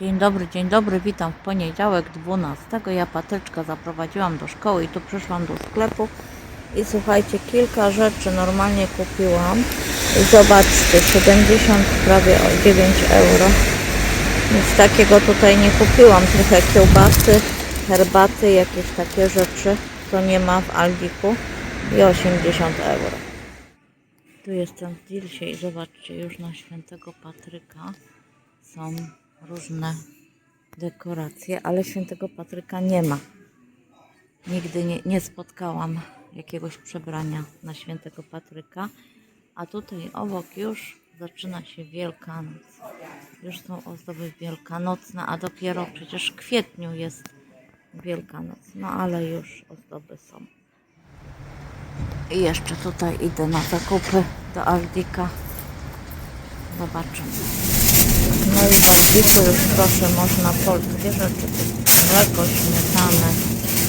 Dzień dobry, dzień dobry, witam w poniedziałek 12. Ja Patyczka zaprowadziłam do szkoły i tu przyszłam do sklepu i słuchajcie, kilka rzeczy normalnie kupiłam i zobaczcie, 70 prawie o 9 euro. Nic takiego tutaj nie kupiłam, trochę kiełbasy, herbaty, jakieś takie rzeczy, co nie ma w Aldiku i 80 euro. Tu jestem w Dilsie i zobaczcie, już na świętego Patryka są różne dekoracje, ale świętego Patryka nie ma. Nigdy nie, nie spotkałam jakiegoś przebrania na świętego Patryka, a tutaj obok już zaczyna się Wielkanoc. Już są ozdoby wielkanocne, a dopiero przecież w kwietniu jest Wielkanoc. No ale już ozdoby są. I jeszcze tutaj idę na zakupy do Aldika. Zobaczymy. No i Aldiku już proszę można polskie rzeczy. Mleko, śmietanę,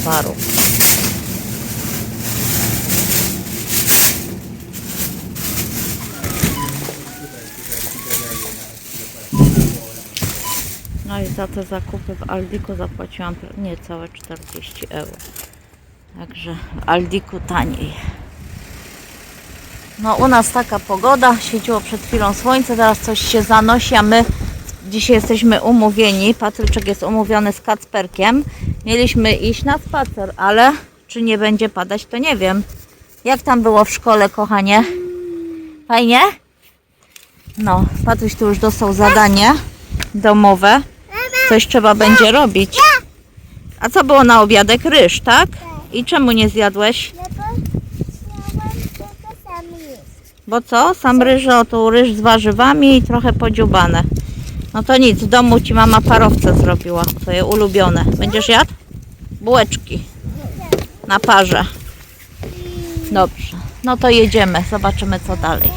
parów. No i za te zakupy w Aldiku zapłaciłam niecałe 40 euro. Także w Aldiku taniej. No u nas taka pogoda, świeciło przed chwilą słońce, teraz coś się zanosi, a my dzisiaj jesteśmy umówieni. Patryczek jest umówiony z Kacperkiem. Mieliśmy iść na spacer, ale czy nie będzie padać, to nie wiem. Jak tam było w szkole, kochanie? Fajnie? No, Patryś tu już dostał zadanie domowe. Coś trzeba będzie robić. A co było na obiadek? Ryż, tak? I czemu nie zjadłeś? No bo co? Sam ryż, o tu ryż z warzywami i trochę podziubane. No to nic, w domu ci mama parowce zrobiła, twoje ulubione. Będziesz jadł? Bułeczki na parze. Dobrze, no to jedziemy, zobaczymy co dalej.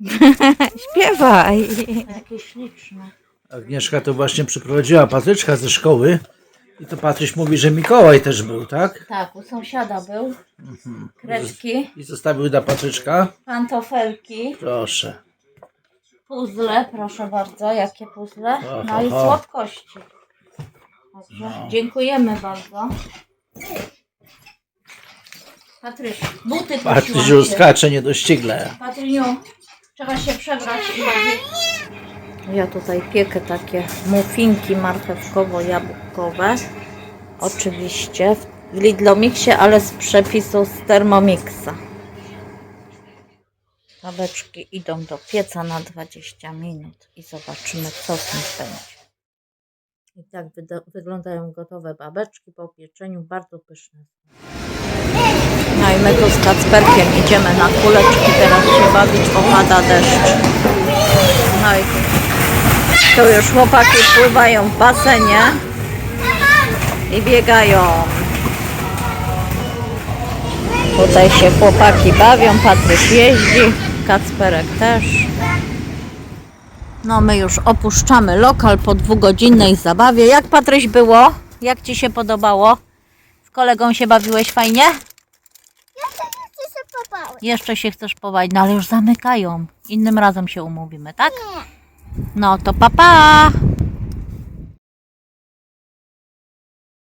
Śpiewaj. Jakie śliczne. Agnieszka to właśnie przyprowadziła Patryczka ze szkoły i to Patryś mówi, że Mikołaj też był, tak? Tak, u sąsiada był. Kredki, I zostawił dla Patryczka. pantofelki, Proszę. puzzle, proszę bardzo, jakie puzzle. No i słodkości. Dobrze, dziękujemy bardzo. Patryś, buty Patryś kupiłam już ci. skacze niedościgle. Patryniu, trzeba się przebrać i chodzić. Ja tutaj piekę takie muffinki marchewkowo-jabłkowe. Oczywiście w Lidlomixie, ale z przepisu z Thermomixa. Babeczki idą do pieca na 20 minut i zobaczymy co z nich będzie. I tak wyglądają gotowe babeczki po pieczeniu, bardzo pyszne. No i my tu z Kacperkiem idziemy na kuleczki teraz się bawić, bo pada deszcz. No i tu już chłopaki pływają w basenie i biegają. Tutaj się chłopaki bawią, Patryk jeździ, Kacperek też. No my już opuszczamy lokal po dwugodzinnej zabawie. Jak Patryś było? Jak Ci się podobało? Z kolegą się bawiłeś fajnie? To nie chcę się pobawić. Jeszcze się chcesz pobawić, no ale już zamykają. Innym razem się umówimy, tak? Nie. No to papa! Pa.